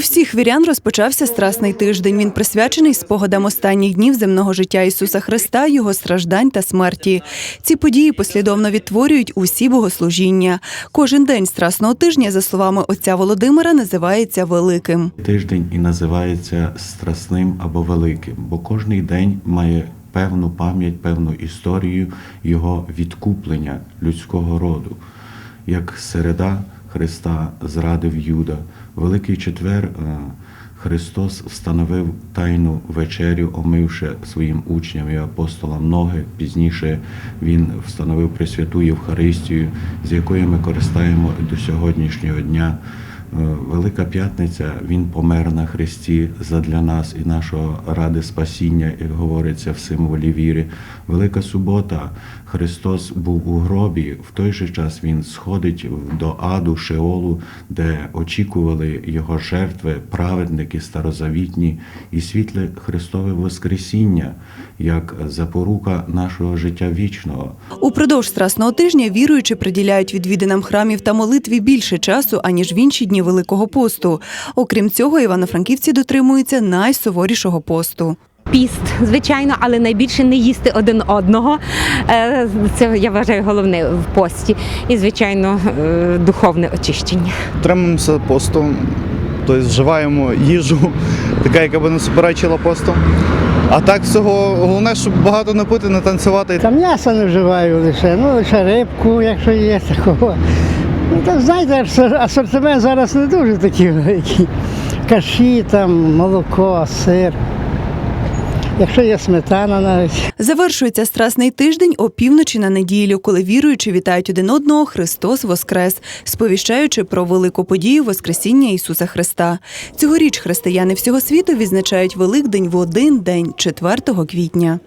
всіх вірян розпочався страсний тиждень. Він присвячений спогадам останніх днів земного життя Ісуса Христа, Його страждань та смерті. Ці події послідовно відтворюють усі богослужіння. Кожен день страсного тижня, за словами отця Володимира, називається великим. Тиждень і називається страсним або великим, бо кожний день має певну пам'ять, певну історію його відкуплення людського роду. Як середа Христа зрадив Юда, Великий четвер е, Христос встановив тайну вечерю, омивши своїм учням і апостолам ноги. Пізніше Він встановив Пресвяту Євхаристію, з якою ми користаємо до сьогоднішнього дня. Е, Велика п'ятниця Він помер на Христі задля нас і нашого ради спасіння, як говориться в символі віри. Велика субота Христос був у гробі. В той же час Він сходить до аду, Шеолу, де очікували його жертви, праведники старозавітні, і світле Христове Воскресіння як запорука нашого життя вічного. Упродовж страсного тижня віруючі приділяють відвідинам храмів та молитві більше часу, аніж в інші дні Великого посту. Окрім цього, івано-франківці дотримуються найсуворішого посту. Піст, звичайно, але найбільше не їсти один одного. Е, Це я вважаю головне в пості. І, звичайно, е, духовне очищення. Тримаємося посту, тобто вживаємо їжу, така, яка би не суперечила посту. А так всього головне, щоб багато не пити, не танцювати. Та м'ясо не вживаю лише, ну лише рибку, якщо є такого. Ну так знаєте, асортимент зараз не дуже такий великий. Каші, там, молоко, сир. Якщо є сметана навіть. Завершується страсний тиждень опівночі на неділю, коли віруючі вітають один одного Христос Воскрес, сповіщаючи про велику подію Воскресіння Ісуса Христа. Цьогоріч християни всього світу відзначають Великдень в один день, 4 квітня.